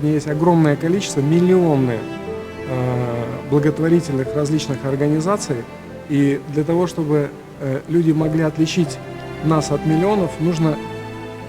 Западе есть огромное количество, миллионы э, благотворительных различных организаций. И для того, чтобы э, люди могли отличить нас от миллионов, нужно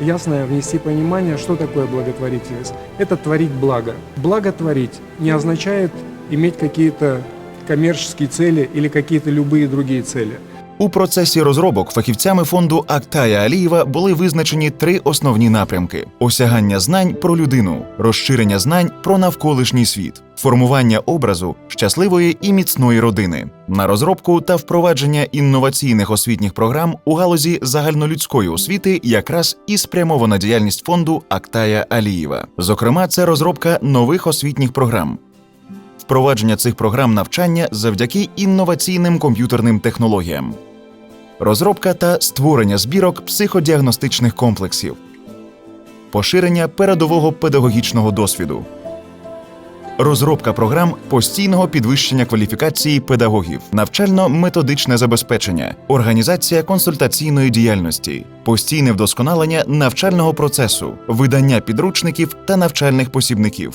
ясно внести понимание, что такое благотворительность. Это творить благо. Благо творить не означает иметь какие-то коммерческие цели или какие-то любые другие цели. У процесі розробок фахівцями фонду Актая Алієва були визначені три основні напрямки: осягання знань про людину, розширення знань про навколишній світ, формування образу щасливої і міцної родини, на розробку та впровадження інноваційних освітніх програм у галузі загальнолюдської освіти якраз і спрямована діяльність фонду Актая Алієва. Зокрема, це розробка нових освітніх програм, впровадження цих програм навчання завдяки інноваційним комп'ютерним технологіям, розробка та створення збірок психодіагностичних комплексів, поширення передового педагогічного досвіду, розробка програм постійного підвищення кваліфікації педагогів, навчально-методичне забезпечення, організація консультаційної діяльності, постійне вдосконалення навчального процесу, видання підручників та навчальних посібників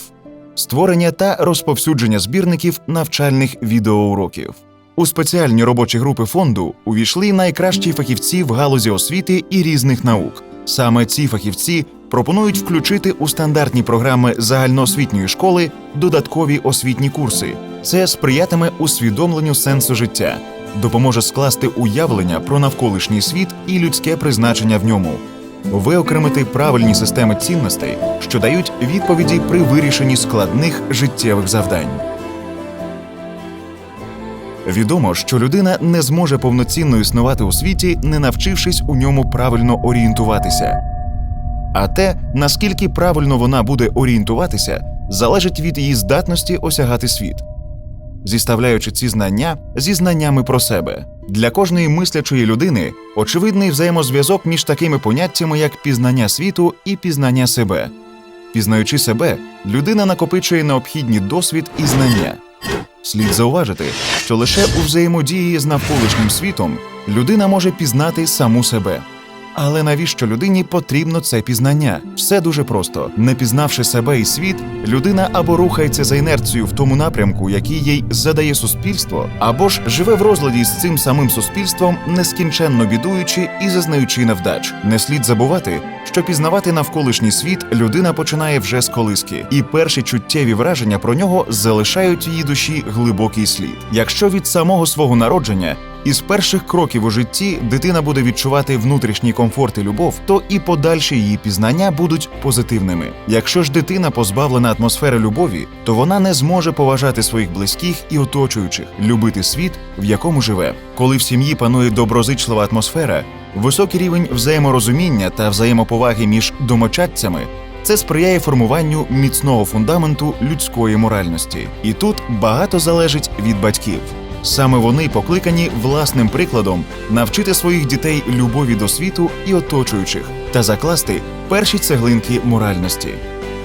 створення та розповсюдження збірників навчальних відеоуроків. У спеціальні робочі групи фонду увійшли найкращі фахівці в галузі освіти і різних наук. Саме ці фахівці пропонують включити у стандартні програми загальноосвітньої школи додаткові освітні курси. Це сприятиме усвідомленню сенсу життя, допоможе скласти уявлення про навколишній світ і людське призначення в ньому, виокремити правильні системи цінностей, що дають відповіді при вирішенні складних життєвих завдань. Відомо, що людина не зможе повноцінно існувати у світі, не навчившись у ньому правильно орієнтуватися. А те, наскільки правильно вона буде орієнтуватися, залежить від її здатності осягати світ, зіставляючи ці знання зі знаннями про себе. Для кожної мислячої людини очевидний взаємозв'язок між такими поняттями, як пізнання світу і пізнання себе. Пізнаючи себе, людина накопичує необхідні досвід і знання. Слід зауважити, що лише у взаємодії з навколишнім світом людина може пізнати саму себе. Але навіщо людині потрібно це пізнання? Все дуже просто. Не пізнавши себе і світ, людина або рухається за інерцією в тому напрямку, який їй задає суспільство, або ж живе в розладі з цим самим суспільством, нескінченно бідуючи і зазнаючи невдач. Не слід забувати, що пізнавати навколишній світ людина починає вже з колиски, і перші чуттєві враження про нього залишають її душі глибокий слід. Якщо від самого свого народження із перших кроків у житті дитина буде відчувати внутрішній комфорт і любов, то і подальші її пізнання будуть позитивними. Якщо ж дитина позбавлена атмосфери любові, то вона не зможе поважати своїх близьких і оточуючих, любити світ, в якому живе. Коли в сім'ї панує доброзичлива атмосфера, високий рівень взаєморозуміння та взаємоповаги між домочадцями. Це сприяє формуванню міцного фундаменту людської моральності, і тут багато залежить від батьків. Саме вони покликані власним прикладом навчити своїх дітей любові до світу і оточуючих та закласти перші цеглинки моральності.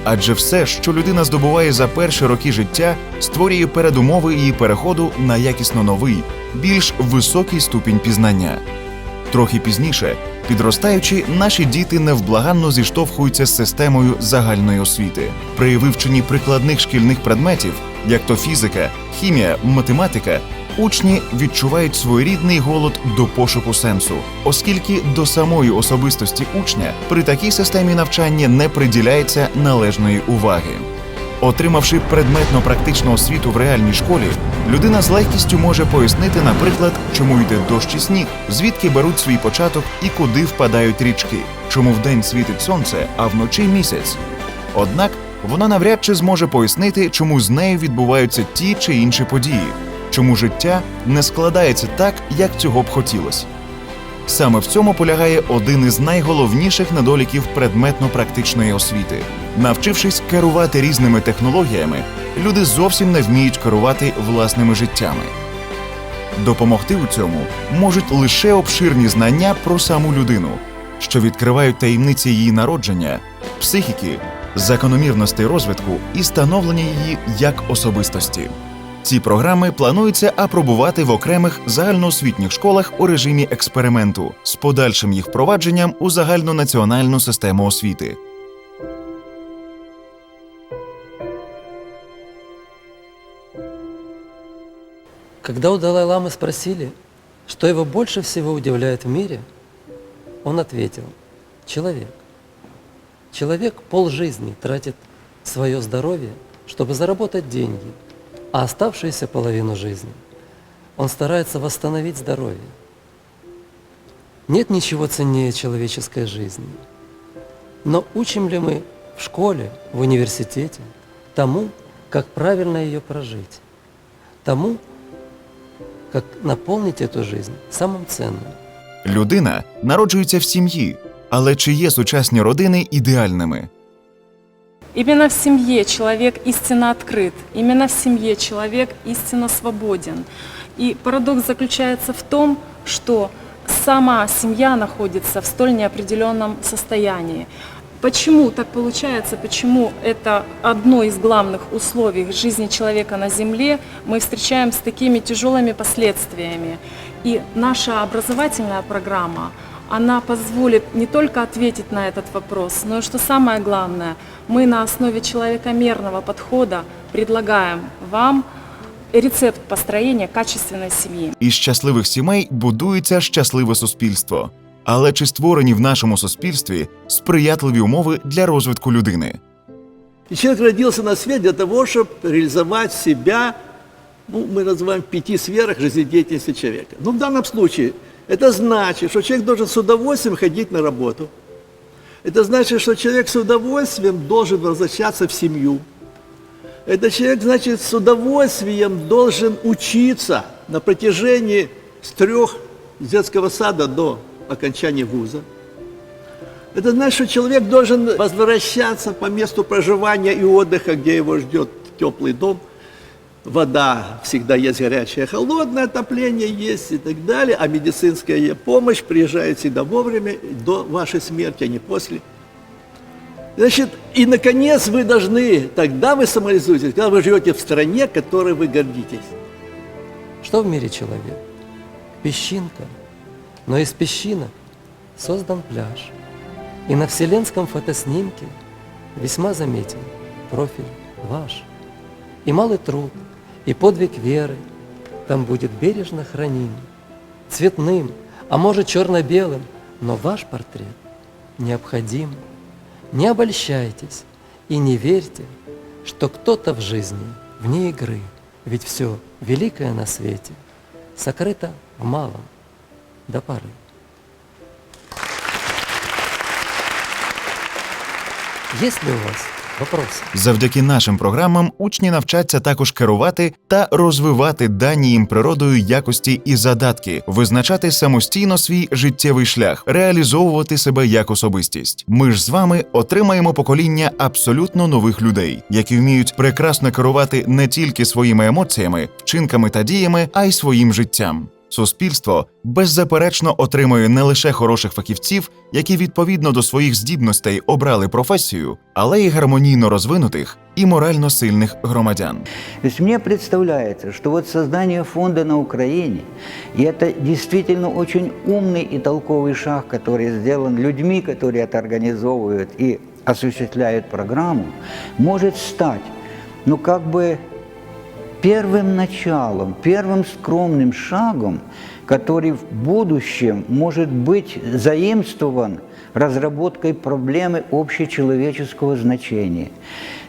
Адже все, що людина здобуває за перші роки життя, створює передумови її переходу на якісно новий, більш високий ступінь пізнання. Трохи пізніше, підростаючи, наші діти невблаганно зіштовхуються з системою загальної освіти. При вивченні прикладних шкільних предметів, як то фізика, хімія, математика, учні відчувають своєрідний голод до пошуку сенсу, оскільки до самої особистості учня при такій системі навчання не приділяється належної уваги. Отримавши предметно-практичну освіту в реальній школі, людина з легкістю може пояснити, наприклад, чому йде дощ і сніг, звідки беруть свій початок і куди впадають річки, чому вдень світить сонце, а вночі місяць. Однак вона навряд чи зможе пояснити, чому з нею відбуваються ті чи інші події, чому життя не складається так, як цього б хотілося. Саме в цьому полягає один із найголовніших недоліків предметно-практичної освіти. Навчившись керувати різними технологіями, люди зовсім не вміють керувати власними життями. Допомогти у цьому можуть лише обширні знання про саму людину, що відкривають таємниці її народження, психіки, закономірностей розвитку і становлення її як особистості. Ці програми планується апробувати в окремих загальноосвітніх школах у режимі експерименту з подальшим їх впровадженням у загальнонаціональну систему освіти. Когда у Далай-Ламы спросили, что его больше всего удивляет в мире, он ответил – человек. Человек полжизни тратит свое здоровье, чтобы заработать деньги – а оставшуюся половину жизни он старается восстановить здоровье. Нет ничего ценнее человеческой жизни. Но учим ли мы в школе, в университете тому, как правильно ее прожить? Тому, как наполнить эту жизнь самым ценным. Людина народжується в сім'ї, але чи є сучасні родини ідеальними? Именно в семье человек истинно открыт, именно в семье человек истинно свободен. И парадокс заключается в том, что сама семья находится в столь неопределенном состоянии. Почему так получается, почему это одно из главных условий жизни человека на Земле, мы встречаем с такими тяжелыми последствиями. И наша образовательная программа, она позволит не только ответить на этот вопрос, но и, что самое главное, мы на основе человекомерного подхода предлагаем вам рецепт построения качественной семьи. Із щасливих сімей будується щасливе суспільство. Але чи створені в нашому суспільстві сприятливі умови для розвитку людини? И человек родился на свет для того, чтобы реализовать себя, ну, мы называем в пяти сферах жизнедеятельности человека. Ну, в данном случае это значит, что человек должен с удовольствием ходить на работу. Это значит, что человек с удовольствием должен возвращаться в семью. Это человек, значит, с удовольствием должен учиться на протяжении с трех с детского сада до окончания вуза. Это значит, что человек должен возвращаться по месту проживания и отдыха, где его ждет теплый дом. Вода всегда есть горячая, холодное отопление есть и так далее. А медицинская помощь приезжает всегда вовремя, до вашей смерти, а не после. Значит, и, наконец, вы должны, тогда вы самореализуетесь, когда вы живете в стране, которой вы гордитесь. Что в мире человек? Песчинка. Но из песчинок создан пляж. И на вселенском фотоснимке весьма заметен профиль ваш. И малый труд, и подвиг веры там будет бережно храним, цветным, а может черно-белым, но ваш портрет необходим. Не обольщайтесь и не верьте, что кто-то в жизни вне игры, ведь все великое на свете сокрыто в малом до поры. Есть ли у вас? Завдяки нашим програмам учні навчаться також керувати та розвивати дані їм природою якості і задатки, визначати самостійно свій життєвий шлях, реалізовувати себе як особистість. Ми ж з вами отримаємо покоління абсолютно нових людей, які вміють прекрасно керувати не тільки своїми емоціями, вчинками та діями, а й своїм життям. Суспільство беззаперечно отримує не лише хороших фахівців, які відповідно до своїх здібностей обрали професію, але й гармонійно розвинутих і морально сильних громадян. То есть мне представляется, что вот создание фонда на Украине, и это действительно очень умный и толковый шаг, который сделан людьми, которые это организовывают и осуществляют программу, может стать, ну как бы первым началом, первым скромным шагом, который в будущем может быть заимствован разработкой проблемы общечеловеческого значения.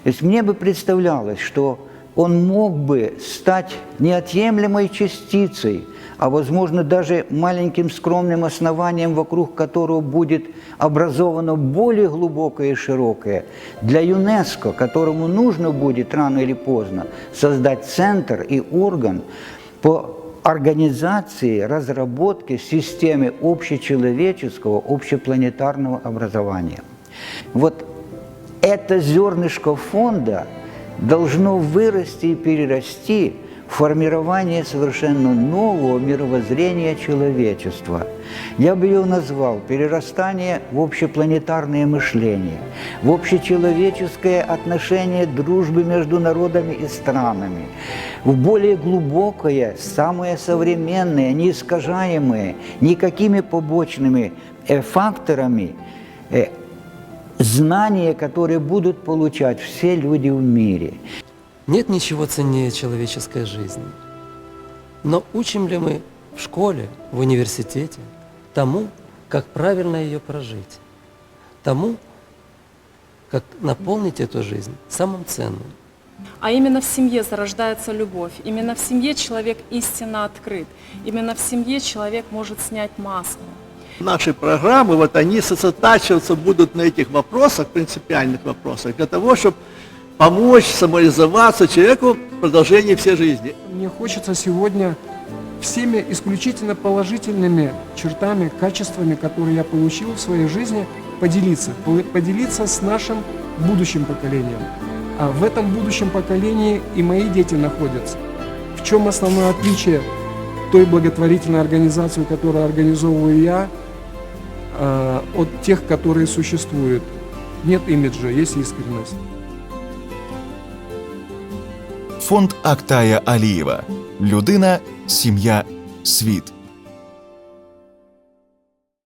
То есть мне бы представлялось, что он мог бы стать неотъемлемой частицей, а возможно даже маленьким скромным основанием, вокруг которого будет образовано более глубокое и широкое. Для ЮНЕСКО, которому нужно будет рано или поздно создать центр и орган по организации, разработке системы общечеловеческого, общепланетарного образования. Вот это зернышко фонда должно вырасти и перерасти формирование совершенно нового мировоззрения человечества. Я бы ее назвал перерастание в общепланетарное мышление, в общечеловеческое отношение дружбы между народами и странами, в более глубокое, самое современное, неискажаемое никакими побочными э, факторами э, знания, которые будут получать все люди в мире. Нет ничего ценнее человеческой жизни. Но учим ли мы в школе, в университете тому, как правильно ее прожить? Тому, как наполнить эту жизнь самым ценным. А именно в семье зарождается любовь. Именно в семье человек истинно открыт. Именно в семье человек может снять маску. Наши программы, вот они сосредотачиваться будут на этих вопросах, принципиальных вопросах, для того, чтобы помочь самореализоваться человеку в продолжении всей жизни. Мне хочется сегодня всеми исключительно положительными чертами, качествами, которые я получил в своей жизни, поделиться. Поделиться с нашим будущим поколением. А в этом будущем поколении и мои дети находятся. В чем основное отличие той благотворительной организации, которую организовываю я, а, от тех, которые существуют? Нет имиджа, есть искренность. Фонд Актая Алієва. Людина, сім'я, світ.